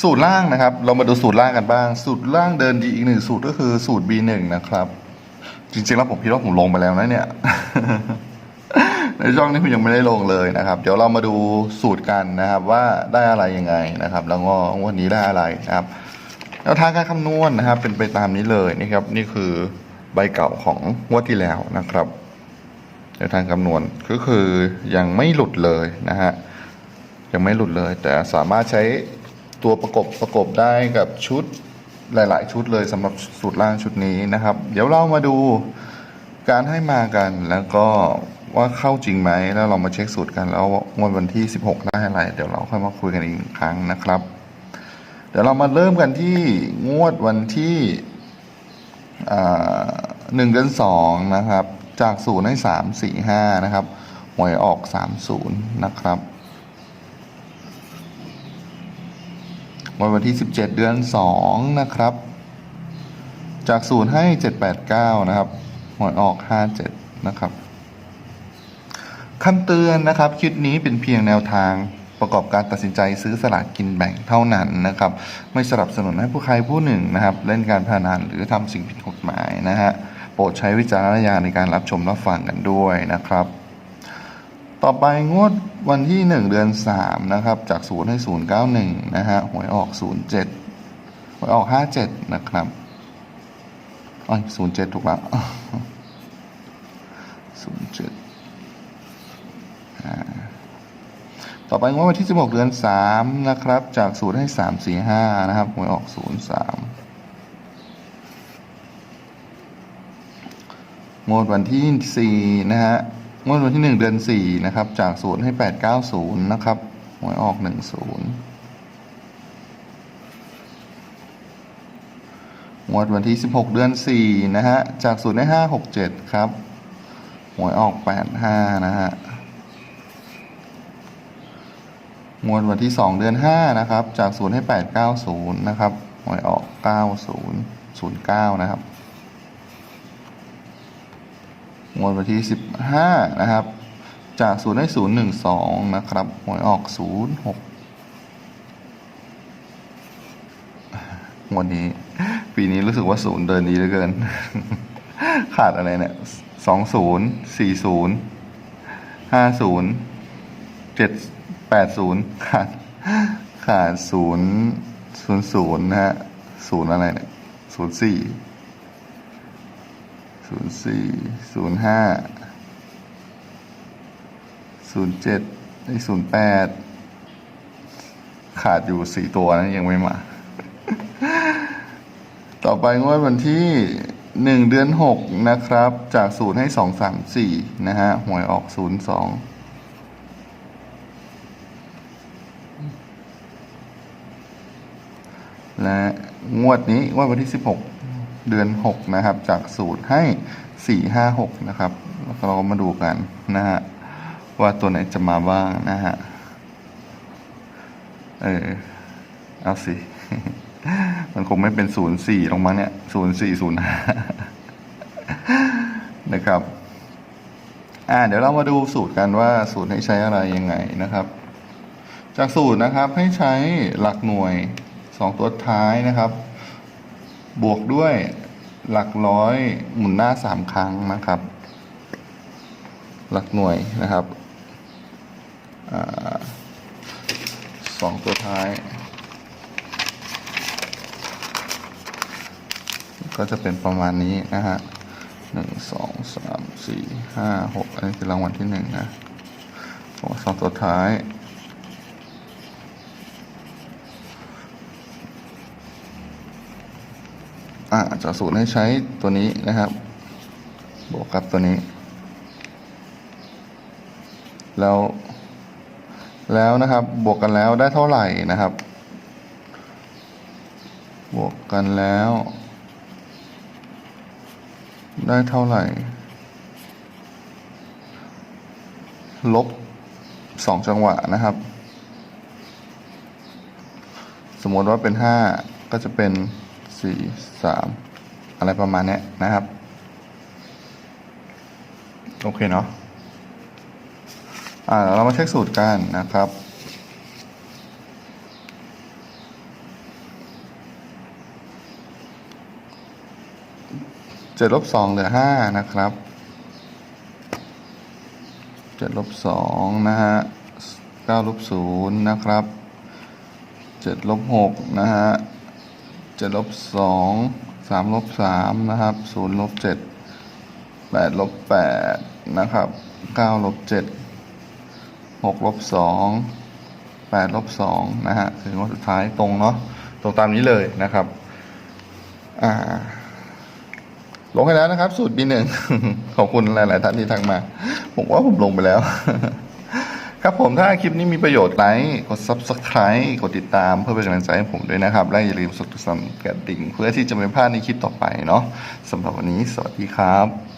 สูตรล่างนะครับ เรามาดูสูตรล่างกันบ้าง สูตรล่างเดินดีอีกหนึ่งสูตรก็คือสูตร B1 นะครับ จริงๆแล้วผมคิดว่าผมลงไปแล้วนะเนี่ย ในช่องนี้ผมยังไม่ได้ลงเลยนะครับ เดี๋ยวเรามาดูสูตรกันนะครับว่าได้อะไรยังไงนะครับ แล้วก็วันนี้ได้อะไรนะครับแนวทางการคำนวณนะครับ เป็นไปตามนี้เลยนะครับ นี่คือใบเก่าของงวดที่แล้วนะครับแนวทางคำนวณก็คือยังไม่หลุดเลยนะฮะยังไม่หลุดเลย แต่สามารถใช้ ตัวประกบประกบได้กับชุดหลาย ๆ ชุดเลยสำหรับสูตรล่างชุดนี้นะครับ เดี๋ยวเรามาดูการให้มากันแล้วก็ว่าเข้าจริงไหมแล้วเรามาเช็คสูตรกันแล้วงวดวันที่ 16 ได้อะไร เดี๋ยวเราค่อยมาคุยกันอีกครั้งนะครับ เดี๋ยวเรามาเริ่มกันที่งวดวันที่หนึ่งเดือนสองนะครับ จากศูนย์ให้สามสี่ห้านะครับหวยออกสามศูนย์นะครับ วันวันที่สิบเจ็ดเดือนสองนะครับ จากศูนย์ให้เจ็ดแปดเก้านะครับหวยออกห้าเจ็ดนะครับคำเตือนนะครับคลิปนี้เป็นเพียงแนวทางประกอบการตัดสินใจซื้อสลากกินแบ่งเท่านั้นนะครับ ไม่สนับสนุนให้ผู้ใครผู้หนึ่งนะครับ เล่นการพนันหรือทำสิ่งผิดกฎหมายนะฮะโปรดใช้วิจารณญาณในการรับชมรับฟังกันด้วยนะครับ ต่อไปงวดวันที่ 1 เดือน 3 นะครับ จาก 0 ให้ 091 นะฮะหวยออก 07หวยออก 57 นะครับอ๋อ07 ถูกแล้ว 07 ต่อไปงวดวันที่ 16 เดือน 3 นะครับ จาก 0 ให้ 345 นะครับหวยออก 03งวดวันที่ 4 นะฮะ งวดวันที่ 1 เดือน 4 นะครับ จาก 0 ให้ 890 นะครับหวยออก 10งวดวันที่ 16 เดือน 4 นะฮะ จาก 0 ให้ 567 ครับหวยออก 85 นะฮะงวดวันที่ 2 เดือน 5 นะครับ จาก 0 ให้ 890 นะครับหวยออก 90 09 นะครับ งวดวันที่ 15 นะครับ จาก0ให้012 นะครับ หวยออก 06งวดนี้ ปีนี้รู้สึกว่า 0 เดินดีเหลือเกิน ขาดอะไรเนี่ย 20 40 50 7 80 ขาด ขาด 0 00 นะฮะ 0 อะไรเนี่ย 04 ศูนย์สี่ศูนย์ห้าศูนย์เจ็ดไอ้ศูนย์แปดขาดอยู่สี่ตัวนะยังไม่มา ต่อไปงวดวันที่หนึ่งเดือนหกนะครับ จากศูนย์ให้สองสามสี่นะฮะหวยออกศูนย์สองและงวดนี้งวดวันที่สิบหก เดือนหกนะครับ จากสูตรให้สี่ห้าหกนะครับแล้วเราก็มาดูกันนะฮะว่าตัวไหนจะมาบ้างนะฮะ เออ เอาสิ มันคงไม่เป็นศูนย์สี่ลงมาเนี่ยศูนย์สี่ศูนย์ห้านะครับ อ่า เดี๋ยวเรามาดูสูตรกันว่าสูตรให้ใช้อะไรยังไงนะครับ จากสูตรนะครับให้ใช้หลักหน่วยสองตัวท้ายนะครับ บวกด้วยหลักร้อยหมุนหน้าสามครั้งนะครับ หลักหน่วยนะครับอสองตัวท้าย ก็จะเป็นประมาณนี้นะฮะหนึ่งสองสามสี่ห้าหกอันนี้คือรางวัลที่หนึ่งนะสองตัวท้าย อ่าจากสูตรให้ใช้ตัวนี้นะครับ บวกกับตัวนี้ แล้ว แล้วนะครับ บวกกันแล้วได้เท่าไหร่นะครับ บวกกันแล้ว ได้เท่าไหร่ ลบสองจังหวะนะครับ สมมติว่าเป็นห้าก็จะเป็น สี่สามอะไรประมาณนี้นะครับ โอเคเนาะอ่าเรามาเช็คสูตรกันนะครับเจ็ดลบสองเหลือห้านะครับเจ็ดลบสองนะฮะเก้าลบศูนย์นะครับเจ็ดลบหกนะฮะ เจ็ดลบสองสามลบสามนะครับศูนย์ลบเจ็ดแปดลบแปดนะครับเก้าลบเจ็ดหกลบสองแปดลบสองนะฮะถึงว่าสุดท้ายตรงเนาะตรงตามนี้เลยนะครับอ่าลงให้แล้วนะครับ สูตร B1 ขอบคุณหลาย ๆ ท่านที่ทักมา ผมว่าผมลงไปแล้ว ครับผมถ้าคลิปนี้มีประโยชน์ไลค์กด Subscribe กดติดตามเพื่อเป็นกำลังใจให้ผมด้วยนะครับ และอย่าลืมกดติดตามกระดิ่ง เพื่อที่จะไม่พลาดในคลิปต่อไปเนาะสำหรับวันนี้สวัสดีครับ